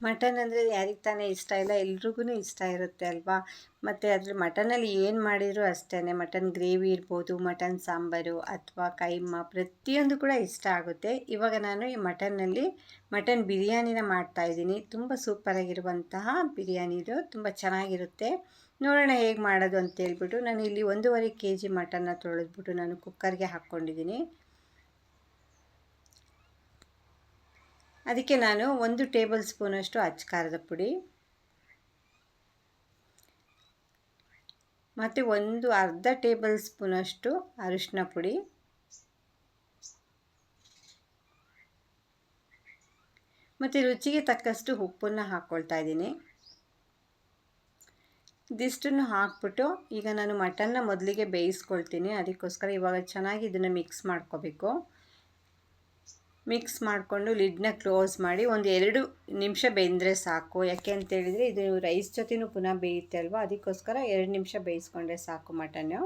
Mutton ಅಂದರೆ ಯಾರಿಗೆ ತಾನೇ ಇಷ್ಟ ಇಲ್ಲ ಎಲ್ರಿಗೂ ಇಷ್ಟ ಇರುತ್ತೆ ಅಲ್ವಾ? ಮತ್ತು ಅದ್ರ ಮಟನಲ್ಲಿ ಏನು ಮಾಡಿದರೂ ಅಷ್ಟೇ ಮಟನ್ ಗ್ರೇವಿ ಇರ್ಬೋದು, ಮಟನ್ ಸಾಂಬಾರು ಅಥವಾ ಕೈಮ್ಮ ಪ್ರತಿಯೊಂದು ಕೂಡ ಇಷ್ಟ ಆಗುತ್ತೆ. ಇವಾಗ ನಾನು ಈ ಮಟನ್ನಲ್ಲಿ ಮಟನ್ ಬಿರಿಯಾನಿನ ಮಾಡ್ತಾಯಿದ್ದೀನಿ ತುಂಬ ಸೂಪರಾಗಿರುವಂತಹ ಬಿರಿಯಾನಿ ಇದು. ತುಂಬ ಚೆನ್ನಾಗಿರುತ್ತೆ. ನೋಡೋಣ ಹೇಗೆ ಮಾಡೋದು ಅಂತ ಹೇಳ್ಬಿಟ್ಟು ನಾನು ಇಲ್ಲಿ ಒಂದೂವರೆ ಕೆ ಜಿ ಮಟನ್ನ ತೊಳೆದ್ಬಿಟ್ಟು ನಾನು ಕುಕ್ಕರ್ಗೆ ಹಾಕ್ಕೊಂಡಿದ್ದೀನಿ. ಅದಕ್ಕೆ ನಾನು ಒಂದು ಟೇಬಲ್ ಸ್ಪೂನಷ್ಟು ಅಚ್ಚಕಾರದ ಪುಡಿ, ಮತ್ತು ಒಂದು ಅರ್ಧ ಟೇಬಲ್ ಸ್ಪೂನಷ್ಟು ಅರಿಶಿನ ಪುಡಿ, ಮತ್ತು ರುಚಿಗೆ ತಕ್ಕಷ್ಟು ಉಪ್ಪನ್ನು ಹಾಕ್ಕೊಳ್ತಾ ಇದ್ದೀನಿ. ಇದಿಷ್ಟನ್ನು ಹಾಕ್ಬಿಟ್ಟು ಈಗ ನಾನು ಮಟನ್ನ ಮೊದಲಿಗೆ ಬೇಯಿಸ್ಕೊಳ್ತೀನಿ. ಅದಕ್ಕೋಸ್ಕರ ಇವಾಗ ಚೆನ್ನಾಗಿ ಇದನ್ನು ಮಿಕ್ಸ್ ಮಾಡ್ಕೋಬೇಕು. ಮಿಕ್ಸ್ ಮಾಡಿಕೊಂಡು ಲಿಡ್ನ ಕ್ಲೋಸ್ ಮಾಡಿ ಒಂದು ಎರಡು ನಿಮಿಷ ಬೆಂದರೆ ಸಾಕು. ಯಾಕೆ ಅಂತೇಳಿದರೆ ಇದು ರೈಸ್ ಜೊತೆನೂ ಪುನಃ ಬೇಯುತ್ತೆ ಅಲ್ವಾ? ಅದಕ್ಕೋಸ್ಕರ ಎರಡು ನಿಮಿಷ ಬೇಯಿಸ್ಕೊಂಡ್ರೆ ಸಾಕು ಮಟನ್ನು.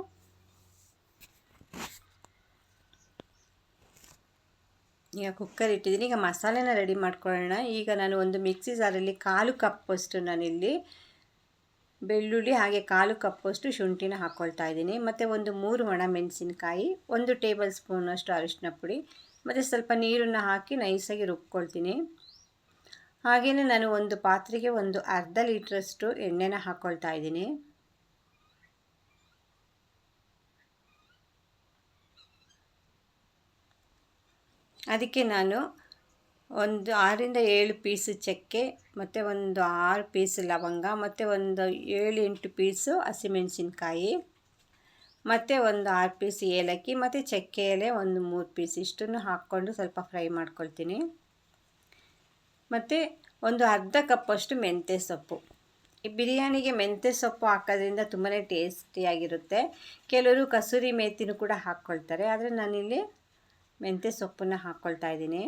ಈಗ ಕುಕ್ಕರ್ ಇಟ್ಟಿದ್ದೀನಿ. ಈಗ ಮಸಾಲೆನ ರೆಡಿ ಮಾಡ್ಕೊಳ್ಳೋಣ. ಈಗ ನಾನು ಒಂದು ಮಿಕ್ಸಿ ಜಾರಲ್ಲಿ ಕಾಲು ಕಪ್ಪಷ್ಟು ನಾನಿಲ್ಲಿ ಬೆಳ್ಳುಳ್ಳಿ ಹಾಗೆ ಕಾಲು ಕಪ್ಪಷ್ಟು ಶುಂಠಿನ ಹಾಕ್ಕೊಳ್ತಾ ಇದ್ದೀನಿ. ಮತ್ತು ಒಂದು ಮೂರು ಒಣ ಮೆಣಸಿನಕಾಯಿ, ಒಂದು ಟೇಬಲ್ ಸ್ಪೂನಷ್ಟು ಅರಿಶಿನ ಪುಡಿ ಮತ್ತು ಸ್ವಲ್ಪ ನೀರನ್ನು ಹಾಕಿ ನೈಸಾಗಿ ರುಬ್ಕೊಳ್ತೀನಿ. ಹಾಗೆಯೇ ನಾನು ಒಂದು ಪಾತ್ರೆಗೆ ಒಂದು ಅರ್ಧ ಲೀಟ್ರಷ್ಟು ಎಣ್ಣೆನ ಹಾಕ್ಕೊಳ್ತಾ ಇದ್ದೀನಿ. ಅದಕ್ಕೆ ನಾನು ಒಂದು ಆರಿಂದ ಏಳು ಪೀಸ್ ಚಕ್ಕೆ, ಮತ್ತು ಒಂದು ಆರು ಪೀಸ್ ಲವಂಗ, ಮತ್ತು ಒಂದು ಏಳು ಎಂಟು ಪೀಸು ಹಸಿಮೆಣಸಿನ್ಕಾಯಿ. ಮತ್ತು ಒಂದು ಆರು ಪೀಸ್ ಏಲಕ್ಕಿ, ಮತ್ತು ಚಕ್ಕೆ ಎಲೆ ಒಂದು ಮೂರು ಪೀಸ್ ಇಷ್ಟನ್ನು ಹಾಕ್ಕೊಂಡು ಸ್ವಲ್ಪ ಫ್ರೈ ಮಾಡ್ಕೊಳ್ತೀನಿ. ಮತ್ತು ಒಂದು ಅರ್ಧ ಕಪ್ಪಷ್ಟು ಮೆಂತ್ಯ ಸೊಪ್ಪು. ಈ ಬಿರಿಯಾನಿಗೆ ಮೆಂತ್ಯ ಸೊಪ್ಪು ಹಾಕೋದ್ರಿಂದ ತುಂಬಾ ಟೇಸ್ಟಿಯಾಗಿರುತ್ತೆ ಕೆಲವರು ಕಸೂರಿ ಮೇತಿನೂ ಕೂಡ ಹಾಕ್ಕೊಳ್ತಾರೆ, ಆದರೆ ನಾನಿಲ್ಲಿ ಮೆಂತ್ಯ ಸೊಪ್ಪನ್ನು ಹಾಕ್ಕೊಳ್ತಾ ಇದ್ದೀನಿ.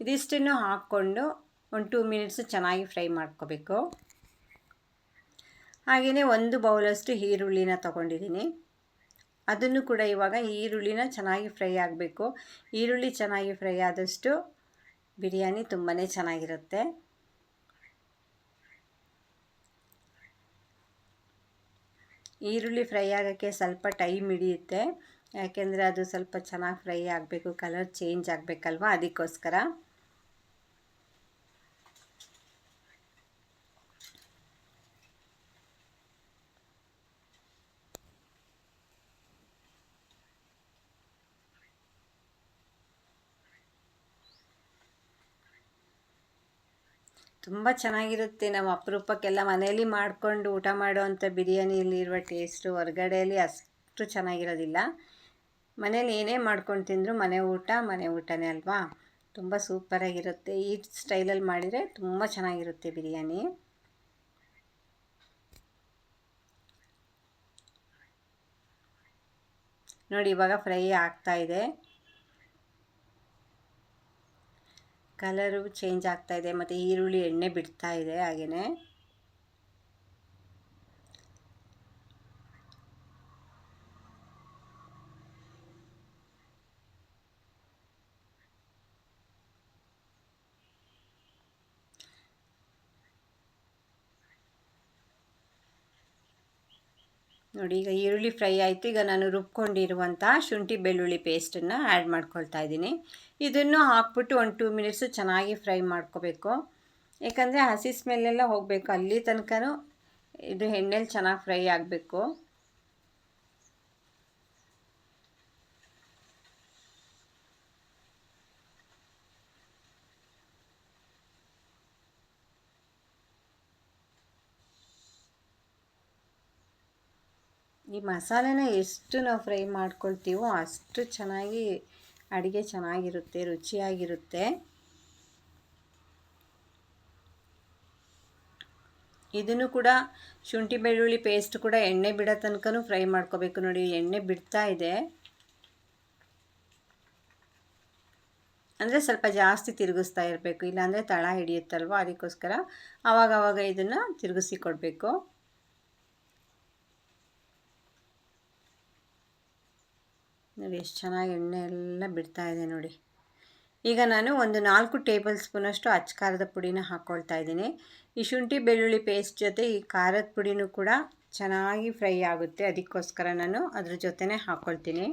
ಇದಿಷ್ಟನ್ನು ಹಾಕ್ಕೊಂಡು ಒಂದು ಟೂ ಮಿನಿಟ್ಸು ಚೆನ್ನಾಗಿ ಫ್ರೈ ಮಾಡ್ಕೋಬೇಕು. ಹಾಗೆಯೇ ಒಂದು ಬೌಲಷ್ಟು ಈರುಳ್ಳಿನ ತಗೊಂಡಿದ್ದೀನಿ. ಅದನ್ನು ಕೂಡ ಇವಾಗ ಈರುಳ್ಳಿನ ಚೆನ್ನಾಗಿ ಫ್ರೈ ಆಗಬೇಕು. ಈರುಳ್ಳಿ ಚೆನ್ನಾಗಿ ಫ್ರೈ ಆದಷ್ಟು ಬಿರಿಯಾನಿ ತುಂಬಾ ಚೆನ್ನಾಗಿರುತ್ತೆ. ಈರುಳ್ಳಿ ಫ್ರೈ ಆಗೋಕ್ಕೆ ಸ್ವಲ್ಪ ಟೈಮ್ ಹಿಡಿಯುತ್ತೆ. ಯಾಕೆಂದರೆ ಅದು ಸ್ವಲ್ಪ ಚೆನ್ನಾಗಿ ಫ್ರೈ ಆಗಬೇಕು, ಕಲರ್ ಚೇಂಜ್ ಆಗಬೇಕಲ್ವ ಅದಕ್ಕೋಸ್ಕರ. ತುಂಬ ಚೆನ್ನಾಗಿರುತ್ತೆ. ನಾವು ಅಪರೂಪಕ್ಕೆಲ್ಲ ಮನೆಯಲ್ಲಿ ಮಾಡಿಕೊಂಡು ಊಟ ಮಾಡುವಂಥ ಬಿರಿಯಾನಿಯಲ್ಲಿರುವ ಟೇಸ್ಟು ಹೊರಗಡೆಯಲ್ಲಿ ಅಷ್ಟು ಚೆನ್ನಾಗಿರೋದಿಲ್ಲ. ಮನೇಲಿ ಏನೇ ಮಾಡ್ಕೊಂಡು ತಿಂದರೂ ಮನೆ ಊಟ, ಮನೆ ಊಟನೇ ಅಲ್ವಾ? ತುಂಬ ಸೂಪರಾಗಿರುತ್ತೆ ಈ ಸ್ಟೈಲಲ್ಲಿ ಮಾಡಿದರೆ ತುಂಬ ಚೆನ್ನಾಗಿರುತ್ತೆ ಬಿರಿಯಾನಿ. ನೋಡಿ, ಇವಾಗ ಫ್ರೈ ಆಗ್ತಾಯಿದೆ ಕಲರು ಚೇಂಜ್ ಆಗ್ತಾ ಇದೆ ಮತ್ತು ಈರುಳ್ಳಿ ಎಣ್ಣೆ ಬಿಡ್ತಾ ಇದೆ ಹಾಗೆಯೇ ನೋಡಿ, ಈಗ ಈರುಳ್ಳಿ ಫ್ರೈ ಆಯಿತು. ಈಗ ನಾನು ರುಬ್ಕೊಂಡಿರುವಂಥ ಶುಂಠಿ ಬೆಳ್ಳುಳ್ಳಿ ಪೇಸ್ಟನ್ನು ಆ್ಯಡ್ ಮಾಡ್ಕೊಳ್ತಾ ಇದ್ದೀನಿ. ಇದನ್ನು ಹಾಕ್ಬಿಟ್ಟು ಒಂದು ಟೂ ಮಿನಿಟ್ಸು ಚೆನ್ನಾಗಿ ಫ್ರೈ ಮಾಡ್ಕೋಬೇಕು. ಯಾಕಂದರೆ ಹಸಿ ಸ್ಮೆಲ್ಲೆಲ್ಲ ಹೋಗಬೇಕು. ಅಲ್ಲಿ ತನಕ ಇದು ಎಣ್ಣೆಲಿ ಚೆನ್ನಾಗಿ ಫ್ರೈ ಆಗಬೇಕು. ಈ ಮಸಾಲೆನ ಎಷ್ಟು ನಾವು ಫ್ರೈ ಮಾಡ್ಕೊಳ್ತೀವೋ ಅಷ್ಟು ಚೆನ್ನಾಗಿ ಅಡುಗೆ ಚೆನ್ನಾಗಿರುತ್ತೆ, ರುಚಿಯಾಗಿರುತ್ತೆ. ಇದನ್ನು ಕೂಡ ಶುಂಠಿ ಬೆಳ್ಳುಳ್ಳಿ ಪೇಸ್ಟ್ ಕೂಡ ಎಣ್ಣೆ ಬಿಡೋ ತನಕನೂ ಫ್ರೈ ಮಾಡ್ಕೋಬೇಕು ನೋಡಿ, ಎಣ್ಣೆ ಬಿಡ್ತಾ ಇದೆ. ಅಂದರೆ ಸ್ವಲ್ಪ ಜಾಸ್ತಿ ತಿರುಗಿಸ್ತಾ ಇರಬೇಕು, ಇಲ್ಲಾಂದರೆ ತಳ ಹಿಡಿಯುತ್ತಲ್ವ ಅದಕ್ಕೋಸ್ಕರ ಆವಾಗವಾಗ ಇದನ್ನು ತಿರುಗಿಸಿ ಕೊಡಬೇಕು. ನೋಡಿ ಎಷ್ಟು ಚೆನ್ನಾಗಿ ಎಣ್ಣೆ ಎಲ್ಲ ಬಿಡ್ತಾ ಇದೆ ನೋಡಿ. ಈಗ ನಾನು ಒಂದು ನಾಲ್ಕು ಟೇಬಲ್ ಸ್ಪೂನಷ್ಟು ಅಚ್ಚ ಖಾರದ ಪುಡಿನ ಹಾಕ್ಕೊಳ್ತಾ ಇದ್ದೀನಿ. ಈ ಶುಂಠಿ ಬೆಳ್ಳುಳ್ಳಿ ಪೇಸ್ಟ್ ಜೊತೆ ಈ ಖಾರದ ಪುಡಿನೂ ಕೂಡ ಚೆನ್ನಾಗಿ ಫ್ರೈ ಆಗುತ್ತೆ. ಅದಕ್ಕೋಸ್ಕರ ನಾನು ಅದ್ರ ಜೊತೆನೇ ಹಾಕ್ಕೊಳ್ತೀನಿ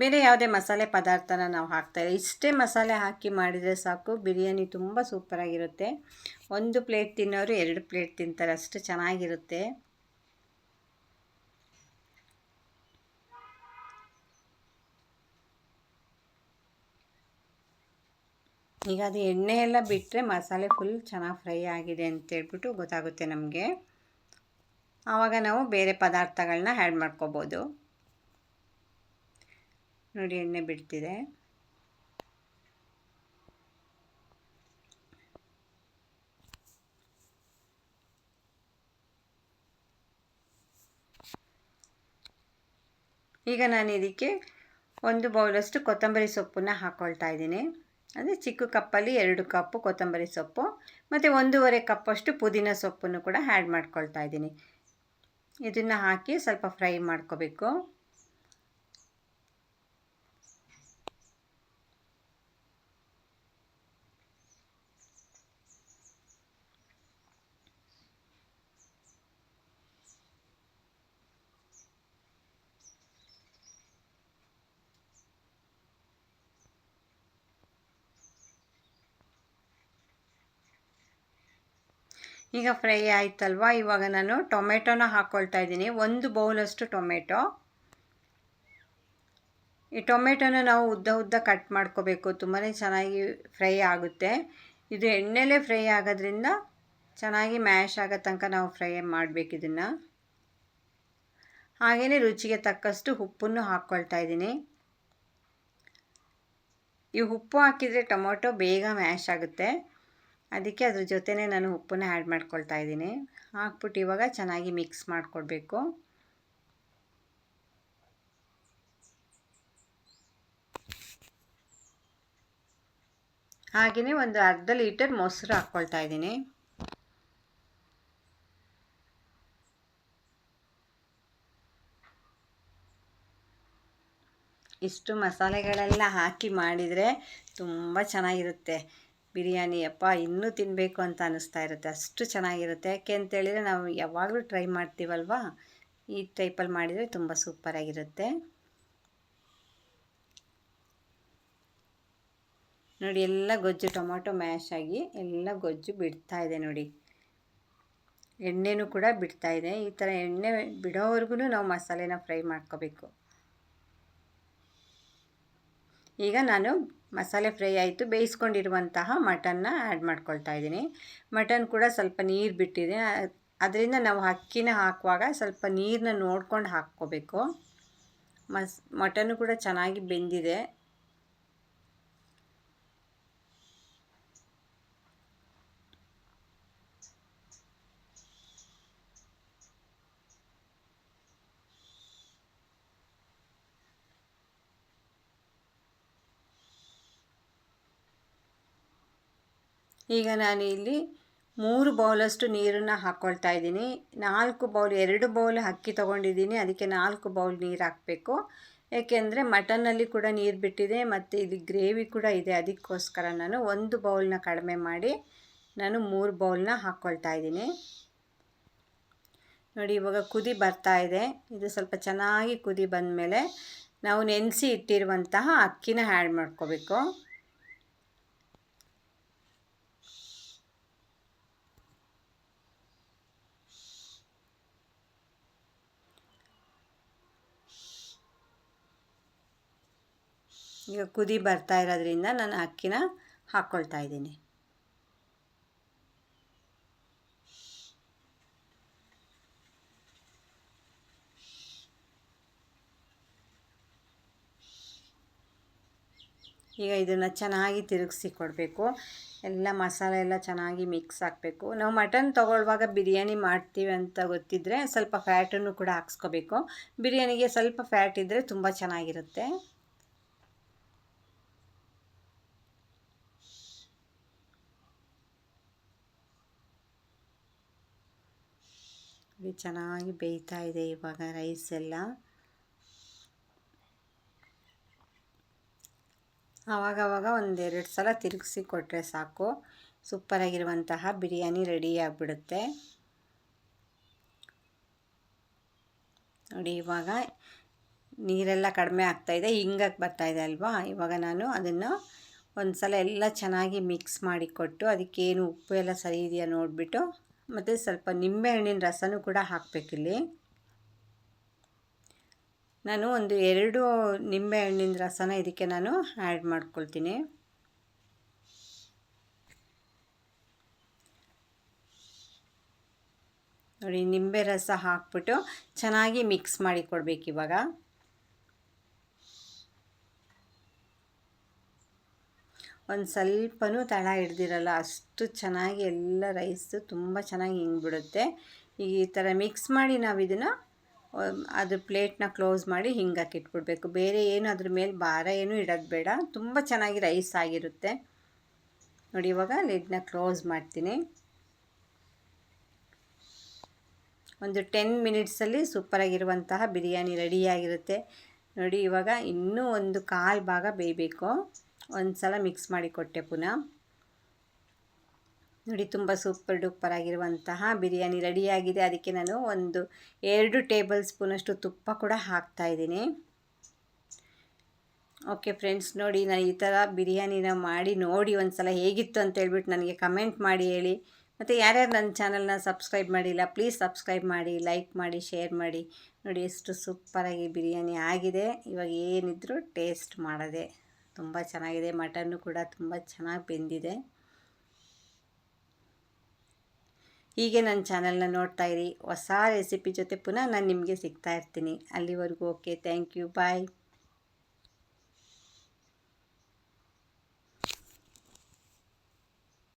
ಬೇರೆ ಯಾವುದೇ ಮಸಾಲೆ ಪದಾರ್ಥನ ನಾವು ಹಾಕ್ತಾಯಿಲ್ಲ ಇಷ್ಟೇ ಮಸಾಲೆ ಹಾಕಿ ಮಾಡಿದರೆ ಸಾಕು. ಬಿರಿಯಾನಿ ತುಂಬ ಸೂಪರಾಗಿರುತ್ತೆ. ಒಂದು ಪ್ಲೇಟ್ ತಿನ್ನೋರು ಎರಡು ಪ್ಲೇಟ್ ತಿಂತಾರೆ. ಅಷ್ಟು ಚೆನ್ನಾಗಿರುತ್ತೆ. ಈಗ ಅದು ಎಣ್ಣೆ ಎಲ್ಲ ಬಿಟ್ಟರೆ ಮಸಾಲೆ ಫುಲ್ ಚೆನ್ನಾಗಿ ಫ್ರೈ ಆಗಿದೆ ಅಂತೇಳ್ಬಿಟ್ಟು ಗೊತ್ತಾಗುತ್ತೆ ನಮಗೆ. ಆವಾಗ ನಾವು ಬೇರೆ ಪದಾರ್ಥಗಳನ್ನ ಆ್ಯಡ್ ಮಾಡ್ಕೋಬೋದು. ನೋಡಿ ಎಣ್ಣೆ ಬಿಡ್ತಿದೆ. ಈಗ ನಾನು ಇದಕ್ಕೆ ಒಂದು ಬೌಲಷ್ಟು ಕೊತ್ತಂಬರಿ ಸೊಪ್ಪನ್ನ ಹಾಕ್ಕೊಳ್ತಾ ಇದ್ದೀನಿ. ಅಂದರೆ ಚಿಕ್ಕ ಕಪ್ಪಲ್ಲಿ ಎರಡು ಕಪ್ಪು, ಕೊತ್ತಂಬರಿ ಸೊಪ್ಪು ಮತ್ತು ಒಂದೂವರೆ ಕಪ್ಪಷ್ಟು ಪುದೀನ ಸೊಪ್ಪನ್ನು ಕೂಡ ಆ್ಯಡ್ ಮಾಡ್ಕೊಳ್ತಾ ಇದ್ದೀನಿ. ಇದನ್ನು ಹಾಕಿ ಸ್ವಲ್ಪ ಫ್ರೈ ಮಾಡ್ಕೋಬೇಕು. ಈಗ ಫ್ರೈ ಆಯ್ತಲ್ವಾ? ಇವಾಗ ನಾನು ಟೊಮೆಟೊನ ಹಾಕ್ಕೊಳ್ತಾ ಇದ್ದೀನಿ. ಒಂದು ಬೌಲಷ್ಟು ಟೊಮೆಟೊ. ಈ ಟೊಮೆಟೊನ ನಾವು ಉದ್ದ ಉದ್ದ ಕಟ್ ಮಾಡ್ಕೋಬೇಕು. ತುಂಬಾ ಚೆನ್ನಾಗಿ ಫ್ರೈ ಆಗುತ್ತೆ. ಇದು ಎಣ್ಣೆಲೇ ಫ್ರೈ ಆಗೋದ್ರಿಂದ ಚೆನ್ನಾಗಿ ಮ್ಯಾಶ್ ಆಗೋ ತನಕ ನಾವು ಫ್ರೈ ಮಾಡಬೇಕು ಇದನ್ನು. ಹಾಗೆಯೇ ರುಚಿಗೆ ತಕ್ಕಷ್ಟು ಉಪ್ಪನ್ನು ಹಾಕ್ಕೊಳ್ತಾ ಇದ್ದೀನಿ. ಈ ಉಪ್ಪು ಹಾಕಿದರೆ ಟೊಮೊಟೊ ಬೇಗ ಮ್ಯಾಶ್ ಆಗುತ್ತೆ. ಅದಕ್ಕೆ ಅದ್ರ ಜೊತೆನೇ ನಾನು ಉಪ್ಪನ್ನ ಆ್ಯಡ್ ಮಾಡ್ಕೊಳ್ತಾ ಇದ್ದೀನಿ. ಹಾಕ್ಬಿಟ್ಟು ಇವಾಗ ಚೆನ್ನಾಗಿ ಮಿಕ್ಸ್ ಮಾಡಿಕೊಡ್ಬೇಕು. ಹಾಗೆಯೇ ಒಂದು ಅರ್ಧ ಲೀಟರ್ ಮೊಸರು ಹಾಕ್ಕೊಳ್ತಾ ಇದ್ದೀನಿ. ಇಷ್ಟು ಮಸಾಲೆಗಳೆಲ್ಲ ಹಾಕಿ ಮಾಡಿದರೆ ತುಂಬ ಚೆನ್ನಾಗಿರುತ್ತೆ. ಬಿರಿಯಾನಿ ಅಪ್ಪ ಇನ್ನೂ ತಿನ್ನಬೇಕು ಅಂತ ಅನ್ನಿಸ್ತಾ ಇರುತ್ತೆ. ಅಷ್ಟು ಚೆನ್ನಾಗಿರುತ್ತೆ. ಯಾಕೆ ಅಂತೇಳಿದರೆ ನಾವು ಯಾವಾಗಲೂ ಟ್ರೈ ಮಾಡ್ತೀವಲ್ವಾ? ಈ ಟೈಪಲ್ಲಿ ಮಾಡಿದರೆ ತುಂಬ ಸೂಪರಾಗಿರುತ್ತೆ. ನೋಡಿ, ಎಲ್ಲ ಗೊಜ್ಜು, ಟೊಮೊಟೊ ಮ್ಯಾಶ್ ಆಗಿ ಎಲ್ಲ ಗೊಜ್ಜು ಬಿಡ್ತಾ ಇದೆ ನೋಡಿ. ಎಣ್ಣೆನೂ ಕೂಡ ಬಿಡ್ತಾ ಇದೆ. ಈ ಥರ ಎಣ್ಣೆ ಬಿಡೋವರೆಗೂ ನಾವು ಮಸಾಲೆನ ಫ್ರೈ ಮಾಡ್ಕೋಬೇಕು. ಈಗ ನಾನು ಮಸಾಲೆ ಫ್ರೈ ಆಯಿತು. ಬೇಯಿಸ್ಕೊಂಡಿರುವಂತಹ ಮಟನ್ನ ಆ್ಯಡ್ ಮಾಡ್ಕೊಳ್ತಾ ಇದ್ದೀನಿ. ಮಟನ್ ಕೂಡ ಸ್ವಲ್ಪ ನೀರು ಬಿಟ್ಟಿದೆ. ಅದರಿಂದ ನಾವು ಅಕ್ಕಿನ ಹಾಕುವಾಗ ಸ್ವಲ್ಪ ನೀರನ್ನ ನೋಡ್ಕೊಂಡು ಹಾಕ್ಕೋಬೇಕು. ಮಸ್ ಮಟನ್ನು ಕೂಡ ಚೆನ್ನಾಗಿ ಬೆಂದಿದೆ. ಈಗ ನಾನು ಇಲ್ಲಿ ಮೂರು ಬೌಲಷ್ಟು ನೀರನ್ನು ಹಾಕ್ಕೊಳ್ತಾ ಇದ್ದೀನಿ. ನಾಲ್ಕು ಬೌಲ್, ಎರಡು ಬೌಲ್ ಅಕ್ಕಿ ತೊಗೊಂಡಿದ್ದೀನಿ. ಅದಕ್ಕೆ ನಾಲ್ಕು ಬೌಲ್ ನೀರು ಹಾಕಬೇಕು. ಏಕೆಂದರೆ ಮಟನ್ನಲ್ಲಿ ಕೂಡ ನೀರು ಬಿಟ್ಟಿದೆ ಮತ್ತು ಇದು ಗ್ರೇವಿ ಕೂಡ ಇದೆ. ಅದಕ್ಕೋಸ್ಕರ ನಾನು ಒಂದು ಬೌಲ್ನ ಕಡಿಮೆ ಮಾಡಿ ನಾನು ಮೂರು ಬೌಲ್ನ ಹಾಕ್ಕೊಳ್ತಾ ಇದ್ದೀನಿ. ನೋಡಿ, ಇವಾಗ ಕುದಿ ಬರ್ತಾ ಇದೆ. ಇದು ಸ್ವಲ್ಪ ಚೆನ್ನಾಗಿ ಕುದಿ ಬಂದಮೇಲೆ ನಾವು ನೆನೆಸಿ ಇಟ್ಟಿರುವಂತಹ ಅಕ್ಕಿನ ಆ್ಯಡ್ ಮಾಡ್ಕೋಬೇಕು. ಈಗ ಕುದಿ ಬರ್ತಾ ಇರೋದ್ರಿಂದ ನಾನು ಅಕ್ಕಿನ ಹಾಕ್ಕೊಳ್ತಾ ಇದ್ದೀನಿ. ಈಗ ಇದನ್ನು ಚೆನ್ನಾಗಿ ತಿರುಗಿಸಿ ಕೊಡಬೇಕು. ಎಲ್ಲ ಮಸಾಲೆ ಎಲ್ಲ ಚೆನ್ನಾಗಿ ಮಿಕ್ಸ್ ಹಾಕಬೇಕು. ನಾವು ಮಟನ್ ತೊಗೊಳ್ಳುವಾಗ ಬಿರಿಯಾನಿ ಮಾಡ್ತೀವಿ ಅಂತ ಗೊತ್ತಿದ್ದರೆ ಸ್ವಲ್ಪ ಫ್ಯಾಟನ್ನು ಕೂಡ ಹಾಕ್ಸ್ಕೋಬೇಕು. ಬಿರಿಯಾನಿಗೆ ಸ್ವಲ್ಪ ಫ್ಯಾಟ್ ಇದ್ದರೆ ತುಂಬ ಚೆನ್ನಾಗಿರುತ್ತೆ. ಇದು ಚೆನ್ನಾಗಿ ಬೇಯ್ತಾ ಇದೆ ಇವಾಗ ರೈಸ್ ಎಲ್ಲ. ಆವಾಗವಾಗ ಒಂದೆರಡು ಸಲ ತಿರುಗಿಸಿ ಕೊಟ್ಟರೆ ಸಾಕು. ಸೂಪರಾಗಿರುವಂತಹ ಬಿರಿಯಾನಿ ರೆಡಿ ಆಗಿಬಿಡುತ್ತೆ. ನೋಡಿ, ಇವಾಗ ನೀರೆಲ್ಲ ಕಡಿಮೆ ಆಗ್ತಾಯಿದೆ ಹಿಂಗಕ್ಕೆ ಬರ್ತಾಯಿದೆ ಅಲ್ವಾ? ಇವಾಗ ನಾನು ಅದನ್ನು ಒಂದು ಸಲ ಎಲ್ಲ ಚೆನ್ನಾಗಿ ಮಿಕ್ಸ್ ಮಾಡಿಕೊಟ್ಟು ಅದಕ್ಕೇನು ಉಪ್ಪು ಎಲ್ಲ ಸರಿ ಇದೆಯಾ ನೋಡಿಬಿಟ್ಟು ಮತ್ತು ಸ್ವಲ್ಪ ನಿಂಬೆಹಣ್ಣಿನ ರಸನೂ ಕೂಡ ಹಾಕಬೇಕಿಲ್ಲಿ. ನಾನು ಒಂದು ಎರಡು ನಿಂಬೆಹಣ್ಣಿನ ರಸನ ಇದಕ್ಕೆ ನಾನು ಆ್ಯಡ್ ಮಾಡ್ಕೊಳ್ತೀನಿ. ನೋಡಿ, ನಿಂಬೆ ರಸ ಹಾಕ್ಬಿಟ್ಟು ಚೆನ್ನಾಗಿ ಮಿಕ್ಸ್ ಮಾಡಿ ಕೊಡಬೇಕು ಇವಾಗ. ಒಂದು ಸ್ವಲ್ಪನೂ ತಳ ಹಿಡ್ದಿರಲ್ಲ. ಅಷ್ಟು ಚೆನ್ನಾಗಿ ಎಲ್ಲ ರೈಸು ತುಂಬ ಚೆನ್ನಾಗಿ ಹಿಂಗ್ಬಿಡುತ್ತೆ. ಈ ಥರ ಮಿಕ್ಸ್ ಮಾಡಿ ನಾವು ಇದನ್ನು ಅದು ಪ್ಲೇಟ್ನ ಕ್ಲೋಸ್ ಮಾಡಿ ಹಿಂಗಕ್ಕೆ ಬೇರೆ ಏನು ಅದ್ರ ಮೇಲೆ ಭಾರ ಏನು ಇಡೋದು ಬೇಡ. ತುಂಬ ಚೆನ್ನಾಗಿ ರೈಸ್ ಆಗಿರುತ್ತೆ. ನೋಡಿ, ಇವಾಗ ಲಿಡ್ನ ಕ್ಲೋಸ್ ಮಾಡ್ತೀನಿ. ಒಂದು ಟೆನ್ ಮಿನಿಟ್ಸಲ್ಲಿ ಸೂಪರಾಗಿರುವಂತಹ ಬಿರಿಯಾನಿ ರೆಡಿಯಾಗಿರುತ್ತೆ ನೋಡಿ, ಇವಾಗ ಇನ್ನೂ ಒಂದು ಕಾಲು ಭಾಗ ಬೇಯಬೇಕು. ಒಂದು ಸಲ ಮಿಕ್ಸ್ ಮಾಡಿ ಕೊಟ್ಟೆ ಪುನಃ. ನೋಡಿ, ತುಂಬ ಸೂಪರ್ ಡೂಪರ್ ಆಗಿರುವಂತಹ ಬಿರಿಯಾನಿ ರೆಡಿಯಾಗಿದೆ. ಅದಕ್ಕೆ ನಾನು ಒಂದು ಎರಡು ಟೇಬಲ್ ಸ್ಪೂನಷ್ಟು ತುಪ್ಪ ಕೂಡ ಹಾಕ್ತಾಯಿದ್ದೀನಿ ಓಕೆ ಫ್ರೆಂಡ್ಸ್, ನೋಡಿ, ನಾನು ಈ ಥರ ಬಿರಿಯಾನಿನ ಮಾಡಿ ನೋಡಿ ಒಂದು ಸಲ ಹೇಗಿತ್ತು ಅಂತ ಹೇಳ್ಬಿಟ್ಟು ನನಗೆ ಕಮೆಂಟ್ ಮಾಡಿ ಹೇಳಿ. ಮತ್ತು ಯಾರ್ಯಾರು ನನ್ನ ಚಾನಲ್ನ ಸಬ್ಸ್ಕ್ರೈಬ್ ಮಾಡಿಲ್ಲ, ಪ್ಲೀಸ್ ಸಬ್ಸ್ಕ್ರೈಬ್ ಮಾಡಿ, ಲೈಕ್ ಮಾಡಿ, ಶೇರ್ ಮಾಡಿ. ನೋಡಿ, ಎಷ್ಟು ಸೂಪರಾಗಿ ಬಿರಿಯಾನಿ ಆಗಿದೆ. ಇವಾಗ ಏನಿದ್ರು ಟೇಸ್ಟ್ ಮಾಡೋದೆ. ತುಂಬ ಚೆನ್ನಾಗಿದೆ, ಮಟನ್ನು ಕೂಡ ತುಂಬ ಚೆನ್ನಾಗಿ ಬೆಂದಿದೆ. ಹೀಗೆ ನನ್ನ ಚಾನಲ್ನ ನೋಡ್ತಾ ಇರಿ. ಹೊಸ ರೆಸಿಪಿ ಜೊತೆ ಪುನಃ ನಾನು ನಿಮಗೆ ಸಿಗ್ತಾ ಇರ್ತೀನಿ. ಅಲ್ಲಿವರೆಗೂ ಓಕೆ ಥ್ಯಾಂಕ್ ಯು ಬಾಯ್